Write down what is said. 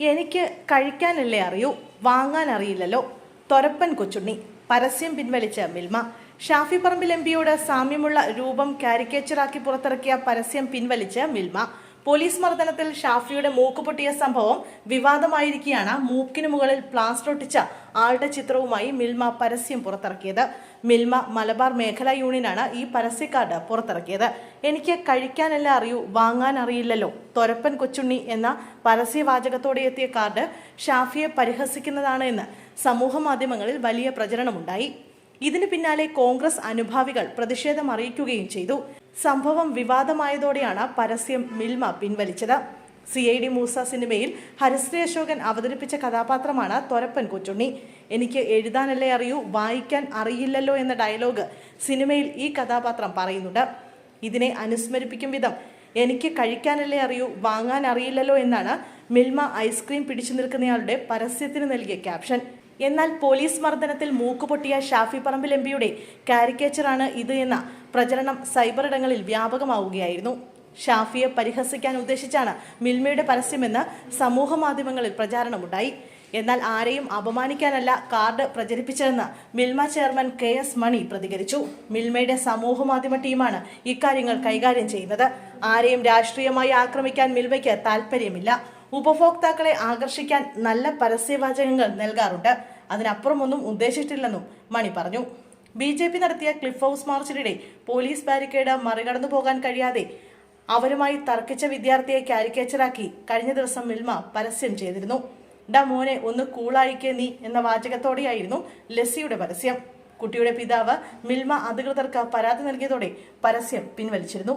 എനിക്ക് കഴിക്കാനല്ലേ അറിയൂ? വാങ്ങാൻ അറിയില്ലല്ലോ തൊരപ്പൻ കൊച്ചുണ്ണി. പരസ്യം പിൻവലിച്ച മിൽമ. ഷാഫി പറമ്പിൽ എം പിയോട് സാമ്യമുള്ള രൂപം കാരിക്കേച്ചറാക്കി പുറത്തിറക്കിയ പരസ്യം പിൻവലിച്ച് മിൽമ. പോലീസ് മർദ്ദനത്തിൽ ഷാഫിയുടെ മൂക്ക് പൊട്ടിയ സംഭവം വിവാദമായിരിക്കെയാണ് മൂക്കിന് മുകളിൽ പ്ലാസ്റ്റർ ഒട്ടിച്ച ആളുടെ ചിത്രവുമായി മിൽമ പരസ്യം പുറത്തിറക്കിയത്. മിൽമ മലബാർ മേഖലാ യൂണിയനാണ് ഈ പരസ്യക്കാർഡ് പുറത്തിറക്കിയത്. എനിക്ക് കഴിക്കാനല്ല അറിയൂ വാങ്ങാൻ അറിയില്ലല്ലോ. തൊരപ്പൻ കൊച്ചുണ്ണി എന്ന പരസ്യവാചകത്തോടെ എത്തിയ കാർഡ് ഷാഫിയെ പരിഹസിക്കുന്നതാണ് എന്ന് സമൂഹ മാധ്യമങ്ങളിൽ വലിയ പ്രചരണമുണ്ടായി. ഇതിന് പിന്നാലെ കോൺഗ്രസ് അനുഭാവികൾ പ്രതിഷേധം അറിയിക്കുകയും ചെയ്തു. സംഭവം വിവാദമായതോടെയാണ് പരസ്യം മിൽമ പിൻവലിച്ചത്. സി ഐ ഡി മൂസ സിനിമയിൽ ഹരിശ്രീ അശോകൻ അവതരിപ്പിച്ച കഥാപാത്രമാണ് തൊരപ്പൻ കൊച്ചുണ്ണി എനിക്ക് എഴുതാനല്ലേ അറിയൂ വായിക്കാൻ അറിയില്ലല്ലോ എന്ന ഡയലോഗ് സിനിമയിൽ ഈ കഥാപാത്രം പറയുന്നുണ്ട്. ഇതിനെ അനുസ്മരിപ്പിക്കും വിധം എനിക്ക് കഴിക്കാനല്ലേ അറിയൂ വാങ്ങാൻ അറിയില്ലല്ലോ എന്നാണ് മിൽമ ഐസ്ക്രീം പിടിച്ചു നിൽക്കുന്നയാളുടെ പരസ്യത്തിന് നൽകിയ ക്യാപ്ഷൻ. എന്നാൽ പോലീസ് മർദ്ദനത്തിൽ മൂക്കുപൊട്ടിയ ഷാഫി പറമ്പിൽ എം പിയുടെ കാരിക്കേച്ചറാണ് ഇത് എന്ന പ്രചരണം സൈബർ ഇടങ്ങളിൽ വ്യാപകമാവുകയായിരുന്നു. ഷാഫിയെ പരിഹസിക്കാൻ ഉദ്ദേശിച്ചാണ് മിൽമയുടെ പരസ്യമെന്ന് സമൂഹ മാധ്യമങ്ങളിൽ പ്രചാരണമുണ്ടായി. എന്നാൽ ആരെയും അപമാനിക്കാനല്ല card പ്രചരിപ്പിച്ചതെന്ന് Milma chairman K S Mani പ്രതികരിച്ചു. മിൽമയുടെ സമൂഹ മാധ്യമ ടീമാണ് ഇക്കാര്യങ്ങൾ കൈകാര്യം ചെയ്യുന്നത്. ആരെയും രാഷ്ട്രീയമായി ആക്രമിക്കാൻ മിൽമയ്ക്ക് താല്പര്യമില്ല ഉപഭോക്താക്കളെ ആകർഷിക്കാൻ നല്ല പരസ്യവാചകങ്ങൾ നൽകാറുണ്ട്. അതിനപ്പുറമൊന്നും ഉദ്ദേശിച്ചിട്ടില്ലെന്നും മണി പറഞ്ഞു. ബി ജെ പി നടത്തിയ ക്ലിഫ് ഹൗസ് മാർച്ചിനിടെ പോലീസ് ബാരിക്കേഡ് മറികടന്നു പോകാൻ കഴിയാതെ അവരുമായി തർക്കിച്ച വിദ്യാർത്ഥിയെ കാരിക്കേച്ചറാക്കി കഴിഞ്ഞ ദിവസം മിൽമ പരസ്യം ചെയ്തിരുന്നു. ഡാ മോനെ ഒന്ന് കൂളായിക്കേ നീ എന്ന വാചകത്തോടെയായിരുന്നു ലെസ്സിയുടെ പരസ്യം. കുട്ടിയുടെ പിതാവ് മിൽമ അധികൃതർക്ക് പരാതി നൽകിയതോടെ പരസ്യം പിൻവലിച്ചിരുന്നു.